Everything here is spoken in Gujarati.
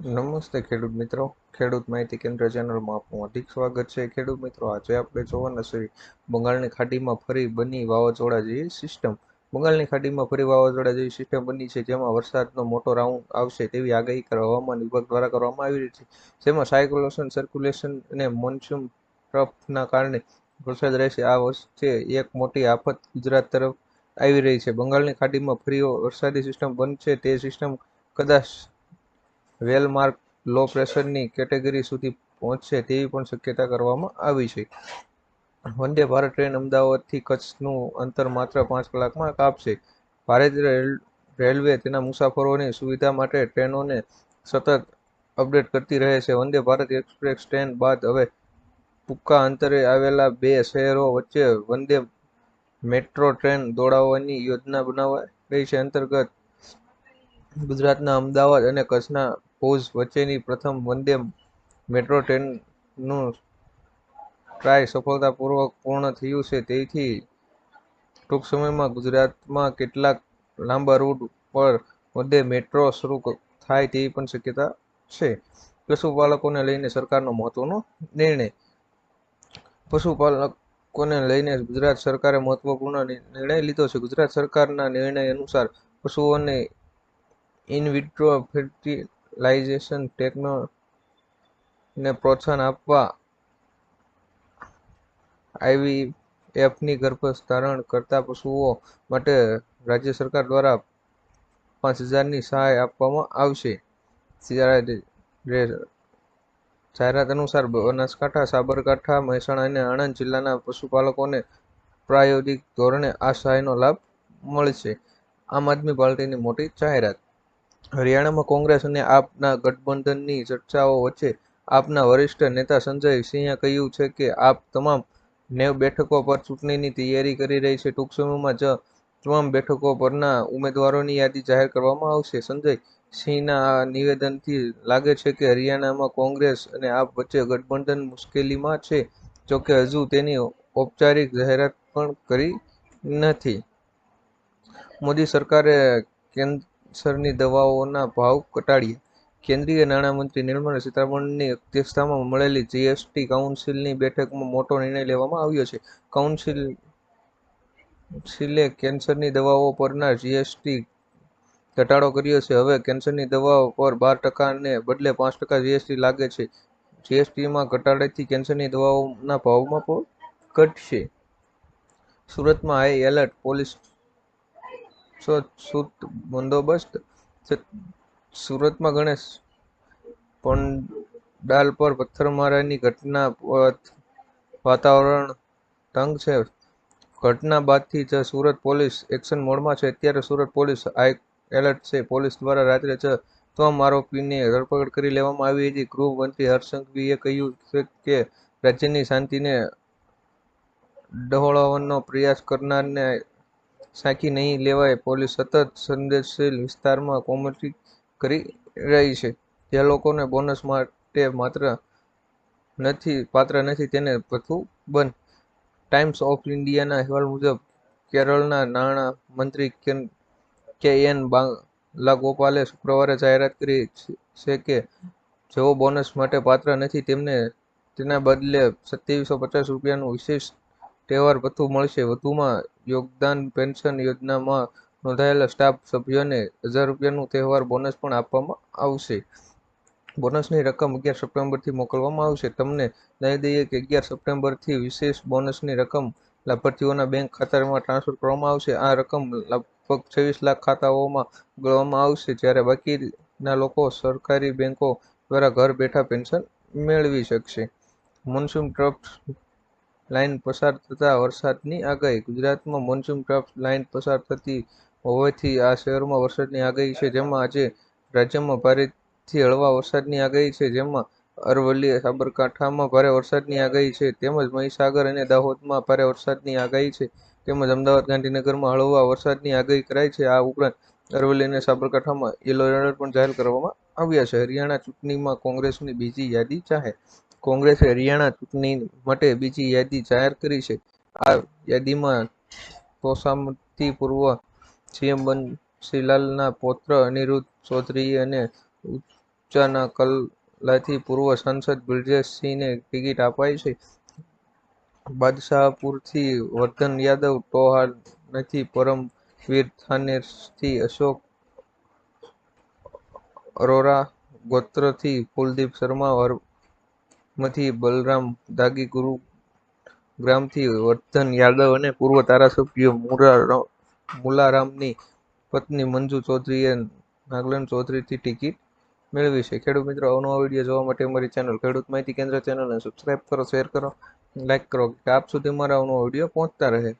નમસ્તે ખેડૂત મિત્રો. ખેડૂત માહિતી કેન્દ્ર ચેનલમાં આપનું હાર્દિક સ્વાગત છે. ખેડૂત મિત્રો, આજે આપણે જોવાના છીએ બંગાળની ખાડીમાં ફરી બની વાવાઝોડા જેવી સિસ્ટમ બંગાળની ખાડીમાં ફરી વાવાઝોડા જેવી સિસ્ટમ બની છે, જેમાં વરસાદનો મોટો રાઉન્ડ આવશે તેવી આગાહી હવામાન વિભાગ દ્વારા કરવામાં આવી રહી છે. જેમાં સાયક્લોશન સર્ક્યુલેશન અને મોન્સૂન ટ્રફના કારણે વરસાદ રહેશે. આ વર્ષે એક મોટી આફત ગુજરાત તરફ આવી રહી છે. બંગાળની ખાડીમાં ફરી વરસાદી સિસ્ટમ બનશે. તે સિસ્ટમ કદાચ વેલમાર્ક લો પ્રેશરની કેટેગરી સુધી પહોંચશે તેવી પણ શક્યતા કરવામાં આવી છે. વંદે ભારત ટ્રેન અમદાવાદથી કચ્છનું અંતર માત્ર પાંચ કલાકમાં કાપશે. ભારતીય રેલવે તેના મુસાફરોની સુવિધા માટે ટ્રેનોને સતત અપડેટ કરતી રહે છે. વંદે ભારત એક્સપ્રેસ ટ્રેન બાદ હવે ટૂંકા અંતરે આવેલા બે શહેરો વચ્ચે વંદે મેટ્રો ટ્રેન દોડાવવાની યોજના બનાવાઈ રહી છે. અંતર્ગત ગુજરાતના અમદાવાદ અને કચ્છના ભુજ વચ્ચેની પ્રથમ વંદે મેટ્રો ટ્રેનનું ટ્રાય સફળતાપૂર્વક પૂર્ણ થયું છે. તેથી, ટૂંક સમયમાં ગુજરાતમાં કેટલાક લાંબા રૂટ પર વંદે મેટ્રો શરૂ થાય તેવી પણ શક્યતા છે. પશુપાલકોને લઈને સરકારનો મહત્વનો નિર્ણય. પશુપાલકોને લઈને ગુજરાત સરકારે મહત્વપૂર્ણ નિર્ણય લીધો છે. ગુજરાત સરકારના નિર્ણય અનુસાર પશુઓને ઇન વિટ્રો ટેકનો ને પ્રોત્સાહન આપવા આઈવીએફની ગર્ભધારણ કરતા પશુઓ માટે રાજ્ય સરકાર દ્વારા પાંચ હજારની સહાય આપવામાં આવશે. જાહેરાત અનુસાર બનાસકાંઠા, સાબરકાંઠા, મહેસાણા અને આણંદ જિલ્લાના પશુપાલકોને પ્રાયોગિક ધોરણે આ સહાયનો લાભ મળશે. આમ આદમી પાર્ટીની મોટી જાહેરાત. હરિયાણામાં કોંગ્રેસ અને આપના ગઠબંધનની ચર્ચાઓ વચ્ચે આપના વરિષ્ઠ નેતા સંજય સિંહે કહ્યું છે કે આપ તમામ નેવ બેઠકો પર ચૂંટણીની તૈયારી કરી રહી છે. ટૂંક સમયમાં જ તમામ બેઠકો પરના ઉમેદવારોની યાદી જાહેર કરવામાં આવશે. સંજય સિંહના આ નિવેદનથી લાગે છે કે હરિયાણામાં કોંગ્રેસ અને આપ વચ્ચે ગઠબંધન મુશ્કેલીમાં છે જોકે હજુ તેની ઔપચારિક જાહેરાત પણ કરી નથી. મોદી સરકારે કેન્સરની દવાઓના ભાવ ઘટાડ્યા કેન્દ્રીય નાણામંત્રી નિર્મલા સીતારમણની અધ્યક્ષતામાં મળેલી જીએસટી કાઉન્સિલની બેઠકમાં મોટો નિર્ણય લેવામાં આવ્યો છે. કાઉન્સિલ, કાઉન્સિલે કેન્સરની દવાઓ પરના જીએસટી ઘટાડો કર્યો છે. હવે કેન્સરની દવાઓ પર બાર ટકાને બદલે પાંચ ટકા જીએસટી લાગે છે. જીએસટીમાં ઘટાડાથી કેન્સરની દવાઓના ભાવમાં પણ ઘટશે. સુરતમાં હાઈ એલર્ટ, પોલીસ સુત બંદોબસ્ત સુરતમાં ગણેશ પંડાલ પર પથ્થરમારાની ઘટના વાતાવરણ તંગ છે. ઘટના બાદથી જ સુરત પોલીસ એક્શન મોડમાં છે. અત્યારે સુરત પોલીસ હાઈ એલર્ટ છે. પોલીસ દ્વારા રાત્રે છ તમામ આરોપીને ધરપકડ કરી લેવામાં આવી હતી. ગૃહમંત્રી હર્ષ કહ્યું છે કે રાજ્યની શાંતિને ડહોળવાનો પ્રયાસ કરનારને સાંખી નહીં લેવાય. પોલીસ સતત સંવેદનશીલ વિસ્તારમાં કોમટી કરી રહી છે. જે લોકોને બોનસ માટે માત્ર નથી, પાત્ર નથી, તેને ભથ્થું બંધ. ટાઈમ્સ ઓફ ઇન્ડિયાના અહેવાલ મુજબ, કેરળના નાણાં મંત્રી કે એન બાલાગોપાલે શુક્રવારે જાહેરાત કરી છે કે જેઓ બોનસ માટે પાત્ર નથી, તેમને, તેના બદલે સત્યાવીસો પચાસ રૂપિયાનું વિશેષ તહેવાર ભથ્થું મળશે. વધુમાં યોગદાન, પેન્શન યોજનામાં નોંધાયેલા સ્ટાફ સભ્યોને હજાર રૂપિયાનું તહેવાર બોનસ પણ આપવામાં આવશે. બોનસની રકમ અગિયાર સપ્ટેમ્બરથી મોકલવામાં આવશે. તમને જણાવી દઈએ કે અગિયાર સપ્ટેમ્બરથી વિશેષ બોનસની રકમ લાભાર્થીઓના બેંક ખાતામાં ટ્રાન્સફર કરવામાં આવશે. આ રકમ લગભગ છવ્વીસ લાખ ખાતાઓમાં મોકલવામાં આવશે. જ્યારે બાકીના લોકો સરકારી બેંકો દ્વારા ઘર બેઠા પેન્શન મેળવી શકશે. મોન્સૂન ટ્રફ લાઇન પસાર થતા વરસાદની આગાહી. ગુજરાતમાં મોન્સૂન ટ્રફ લાઇન પસાર થતી હોવાથી આ શહેરોમાં વરસાદની આગાહી છે. જેમાં આજે રાજ્યમાં ભારેથી હળવા વરસાદની આગાહી છે. જેમાં અરવલ્લી, સાબરકાંઠામાં ભારે વરસાદની આગાહી છે. તેમજ મહીસાગર અને દાહોદમાં ભારે વરસાદની આગાહી છે. તેમજ અમદાવાદ, ગાંધીનગરમાં હળવા વરસાદની આગાહી કરાઈ છે. આ ઉપરાંત અરવલ્લી અને સાબરકાંઠામાં યલો એલર્ટ પણ જાહેર કરવામાં આવ્યા છે. હરિયાણા ચૂંટણીમાં કોંગ્રેસની બીજી યાદી જાહેર કોંગ્રેસે હરિયાણા ચૂંટણી માટે બીજી યાદી જાહેર કરી છે. આ યાદીમાં તોષામતી પૂર્વ સીએમ બનશીલાલના પૌત્ર અનિરુદ્ધ ચૌધરી અને ઉચ્ચાના કલાથી પૂર્વ સાંસદ બ્રિજેશસિંહને ટિકિટ અપાઈ છે. બાદશાહપુરથી વર્ધન યાદવ ટોહાણથી પરમવીર થાનેરથી અશોક અરોરા, ગોત્રથી કુલદીપ શર્મા વરમથી બલરામ દાગી ગુરુ ગ્રામથી વર્ધન યાદવ અને પૂર્વ ધારાસભ્ય મુલારામની પત્ની મંજુ ચૌધરીએ નાગલન ચૌધરીથી ટિકિટ મેળવી છે. ખેડૂત મિત્રો અવનવા વીડિયો જોવા માટે અમારી ચેનલ ખેડૂત માહિતી કેન્દ્ર ચેનલને સબસ્ક્રાઈબ કરો શેર કરો લાઈક કરો, કે આપ સુધી મારા અવનવા વીડિયો પહોંચતા રહે.